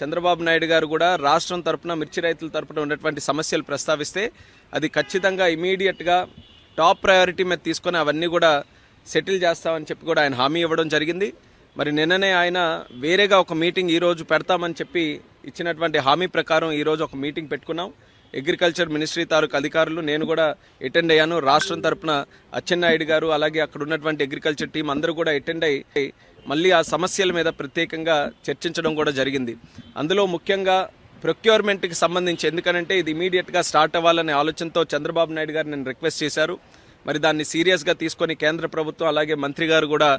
చంద్రబాబు నాయుడు గారు కూడా రాష్ట్రం తరపున మిర్చి రైతుల తరపున ఉన్నటువంటి సమస్యలు ప్రస్తావిస్తే అది ఖచ్చితంగా ఇమీడియట్గా టాప్ ప్రయారిటీ మీద తీసుకొని అవన్నీ కూడా సెటిల్ చేస్తామని చెప్పి కూడా ఆయన హామీ ఇవ్వడం జరిగింది. మరి నిన్ననే ఆయన వేరేగా ఒక మీటింగ్ ఈరోజు పెడతామని చెప్పి ఇచ్చినటువంటి హామీ ప్రకారం ఈరోజు ఒక మీటింగ్ పెట్టుకున్నాం. అగ్రికల్చర్ మినిస్ట్రీ తాలూకు అధికారులు నేను కూడా అటెండ్ అయ్యాను. రాష్ట్రం తరపున అచ్చెన్నాయుడు గారు అలాగే అక్కడ ఉన్నటువంటి అగ్రికల్చర్ టీం అందరూ కూడా అటెండ్ అయ్యి మళ్ళీ ఆ సమస్యల మీద ప్రత్యేకంగా చర్చించడం కూడా జరిగింది. అందులో ముఖ్యంగా ప్రొక్యూర్మెంట్కి సంబంధించి ఎందుకనంటే ఇది ఇమీడియట్గా స్టార్ట్ అవ్వాలనే ఆలోచనతో చంద్రబాబు నాయుడు గారు నేను రిక్వెస్ట్ చేశారు. మరి దాన్ని సీరియస్గా తీసుకొని కేంద్ర ప్రభుత్వం అలాగే మంత్రి గారు కూడా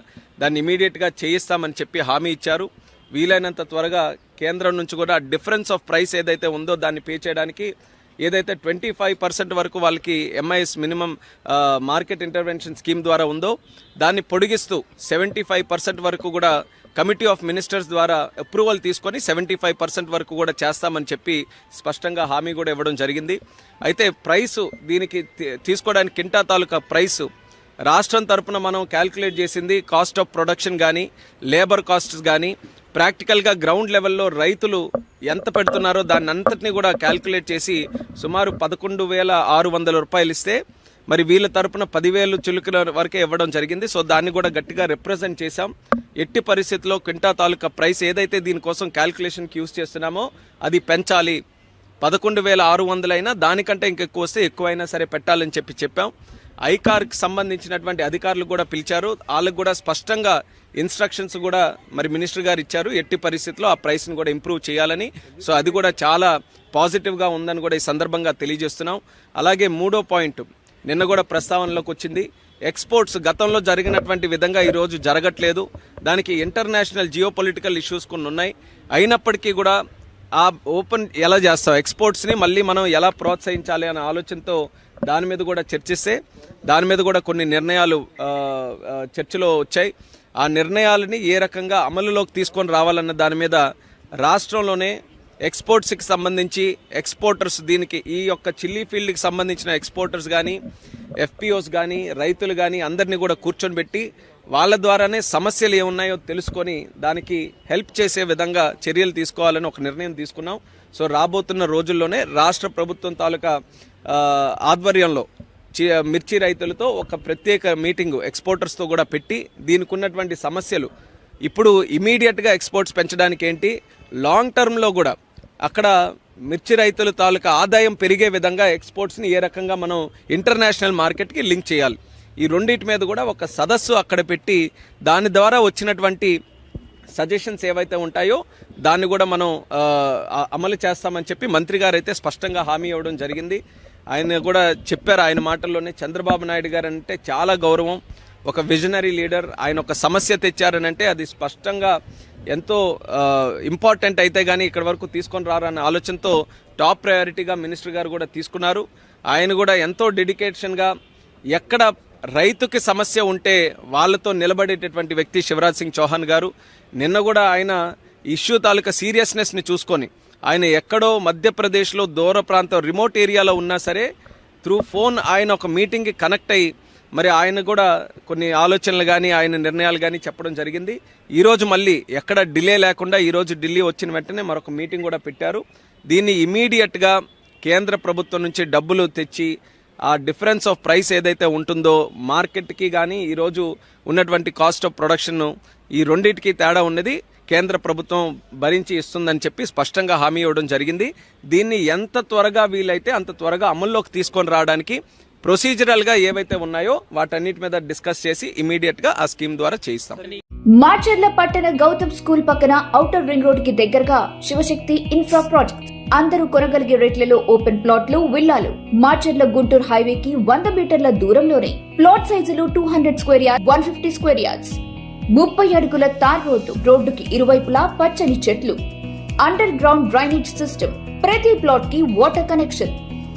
దాన్ని ఇమీడియట్గా చేయిస్తామని చెప్పి హామీ ఇచ్చారు. వీలైనంత త్వరగా కేంద్రం నుంచి కూడా డిఫరెన్స్ ఆఫ్ ప్రైస్ ఏదైతే ఉందో దాన్ని పే చేయడానికి ఏదైతే ట్వంటీ ఫైవ్ పర్సెంట్ వరకు వాళ్ళకి MIS minimum market intervention scheme ద్వారా ఉందో దాన్ని పొడిగిస్తూ సెవెంటీ ఫైవ్ పర్సెంట్ వరకు కూడా కమిటీ ఆఫ్ మినిస్టర్స్ ద్వారా అప్రూవల్ తీసుకొని సెవెంటీ ఫైవ్ పర్సెంట్ వరకు కూడా చేస్తామని చెప్పి స్పష్టంగా హామీ కూడా ఇవ్వడం జరిగింది. అయితే ప్రైస్ దీనికి తీ- తీసుకోవడానికి కింటా తాలూకా ప్రైస్ రాష్ట్రం తరపున మనం క్యాల్కులేట్ చేసింది కాస్ట్ ఆఫ్ ప్రొడక్షన్ కానీ లేబర్ కాస్ట్స్ కానీ ప్రాక్టికల్గా గ్రౌండ్ లెవెల్లో రైతులు ఎంత పెడుతున్నారో దాన్ని అంతటిని కూడా క్యాల్కులేట్ చేసి సుమారు పదకొండు వేల ఆరు వందల రూపాయలు ఇస్తే మరి వీళ్ళ తరపున పదివేలు చిలుకల వరకే ఇవ్వడం జరిగింది. సో దాన్ని కూడా గట్టిగా రిప్రజెంట్ చేశాం. ఎట్టి పరిస్థితుల్లో క్వింటా తాలూకా ప్రైస్ ఏదైతే దీనికోసం క్యాల్కులేషన్కి యూస్ చేస్తున్నామో అది పెంచాలి. పదకొండు వేల ఆరు వందలైనా దానికంటే ఇంకెక్కువ వస్తే ఎక్కువైనా సరే పెట్టాలని చెప్పి చెప్పాం. ఐకార్కి సంబంధించినటువంటి అధికారులు కూడా పిలిచారు. వాళ్ళకు కూడా స్పష్టంగా ఇన్స్ట్రక్షన్స్ కూడా మరి మినిస్టర్ గారు ఇచ్చారు. ఎట్టి పరిస్థితుల్లో ఆ ప్రైస్ని కూడా ఇంప్రూవ్ చేయాలని. సో అది కూడా చాలా పాజిటివ్గా ఉందని కూడా ఈ సందర్భంగా తెలియజేస్తున్నాం. అలాగే మూడో పాయింట్ నిన్న కూడా ప్రస్తావనలోకి వచ్చింది. ఎక్స్పోర్ట్స్ గతంలో జరిగినటువంటి విధంగా ఈరోజు జరగట్లేదు. దానికి ఇంటర్నేషనల్ జియో పొలిటికల్ ఇష్యూస్ కొన్ని ఉన్నాయి. అయినప్పటికీ కూడా ఆ ఓపెన్ ఎలా చేస్తాం ఎక్స్పోర్ట్స్ని మళ్ళీ మనం ఎలా ప్రోత్సహించాలి అనే ఆలోచనతో దాని మీద కూడా చర్చిస్తే దాని మీద కూడా కొన్ని నిర్ణయాలు చర్చలో వచ్చాయి. ఆ నిర్ణయాలని ఏ రకంగా అమలులోకి తీసుకొని రావాలన్న దాని మీద రాష్ట్రంలోనే ఎక్స్పోర్ట్స్కి సంబంధించి ఎక్స్పోర్టర్స్ దీనికి ఈ యొక్క చిల్లీ ఫీల్డ్కి సంబంధించిన ఎక్స్పోర్టర్స్ కానీ ఎఫ్పిఓస్ కానీ రైతులు కానీ అందరినీ కూడా కూర్చొని పెట్టి వాళ్ళ ద్వారానే సమస్యలు ఏమున్నాయో తెలుసుకొని దానికి హెల్ప్ చేసే విధంగా చర్యలు తీసుకోవాలని ఒక నిర్ణయం తీసుకున్నాం. సో రాబోతున్న రోజుల్లోనే రాష్ట్ర ప్రభుత్వం తాలూకా ఆధ్వర్యంలో చి- మిర్చి రైతులతో ఒక ప్రత్యేక మీటింగ్ ఎక్స్పోర్టర్స్తో కూడా పెట్టి దీనికి ఉన్నటువంటి సమస్యలు ఇప్పుడు ఇమీడియట్గా ఎక్స్పోర్ట్స్ పెంచడానికి ఏంటి లాంగ్ టర్మ్లో కూడా అక్కడ మిర్చి రైతుల తాలూకా ఆదాయం పెరిగే విధంగా ఎక్స్పోర్ట్స్ని ఏ రకంగా మనం ఇంటర్నేషనల్ మార్కెట్కి లింక్ చేయాలి. ఈ రెండింటి మీద కూడా ఒక సదస్సు అక్కడ పెట్టి దాని ద్వారా వచ్చినటువంటి సజెషన్స్ ఏవైతే ఉంటాయో దాన్ని కూడా మనం అమలు చేస్తామని చెప్పి మంత్రి గారు అయితే స్పష్టంగా హామీ ఇవ్వడం జరిగింది. ఆయన కూడా చెప్పారు ఆయన మాటల్లోనే చంద్రబాబు నాయుడు గారు అంటే చాలా గౌరవం. ఒక విజనరీ లీడర్ ఆయన ఒక సమస్య తెచ్చారనంటే అది స్పష్టంగా ఎంతో ఇంపార్టెంట్ అయితే కానీ ఇక్కడ వరకు తీసుకొని రారన్న ఆలోచనతో టాప్ ప్రయారిటీగా మినిస్టర్ గారు కూడా తీసుకున్నారు. ఆయన కూడా ఎంతో డెడికేషన్గా ఎక్కడ రైతుకి సమస్య ఉంటే వాళ్ళతో నిలబడేటటువంటి వ్యక్తి శివరాజ్ సింగ్ చౌహాన్ గారు. నిన్న కూడా ఆయన ఇష్యూ తాలూకా సీరియస్నెస్ని చూసుకొని ఆయన ఎక్కడో మధ్యప్రదేశ్లో దూర ప్రాంతం రిమోట్ ఏరియాలో ఉన్నా సరే త్రూ ఫోన్ ఆయన ఒక మీటింగ్కి కనెక్ట్ అయ్యి మరి ఆయన కూడా కొన్ని ఆలోచనలు కానీ ఆయన నిర్ణయాలు కానీ చెప్పడం జరిగింది. ఈరోజు మళ్ళీ ఎక్కడ డిలే లేకుండా ఈరోజు ఢిల్లీ వచ్చిన వెంటనే మరొక మీటింగ్ కూడా పెట్టారు. దీన్ని ఇమీడియట్గా కేంద్ర ప్రభుత్వం నుంచి డబ్బులు తెచ్చి ఆ డిఫరెన్స్ ఆఫ్ ప్రైస్ ఏదైతే ఉంటుందో మార్కెట్కి కానీ ఈరోజు ఉన్నటువంటి కాస్ట్ ఆఫ్ ప్రొడక్షన్ ఈ రెండింటికి తేడా ఉన్నది. కేంద్ర ప్రభుత్వం భరించి ఇస్తుందని చెప్పి స్పష్టంగా హామీ ఇవ్వడం జరిగింది. దీన్ని ఎంత త్వరగా వీలైతే అంత త్వరగా అమల్లోకి తీసుకొని రావడానికి ప్రొసీజరల్గా ఏవైతే ఉన్నాయో వాటన్నిటి మీద డిస్కస్ చేసి ఇమీడియట్గా ఆ స్కీమ్ ద్వారా చేయిస్తాం. మార్చర్ల పట్టణ గౌతమ్ స్కూల్ పక్కన ఔటర్ రింగ్ రోడ్కి దగ్గరగా శివశక్తి ఇన్ఫ్రా ప్రాజెక్ట్. అందరూ కొనగలిగే రేట్లలో ఓపెన్ ప్లాట్లు విల్లాలు. మార్చర్ల గుంటూరు హైవే కి వంద మీటర్ల దూరంలోనే. ప్లాట్ సైజులు two hundred square yard one fifty square yards. ముప్పై అడుగుల తార్ రోడ్డు రోడ్డుకి ఇరువైపులా పచ్చని చెట్లు. Underground drainage system. ప్రతి ప్లాట్కి వాటర్ కనెక్షన్.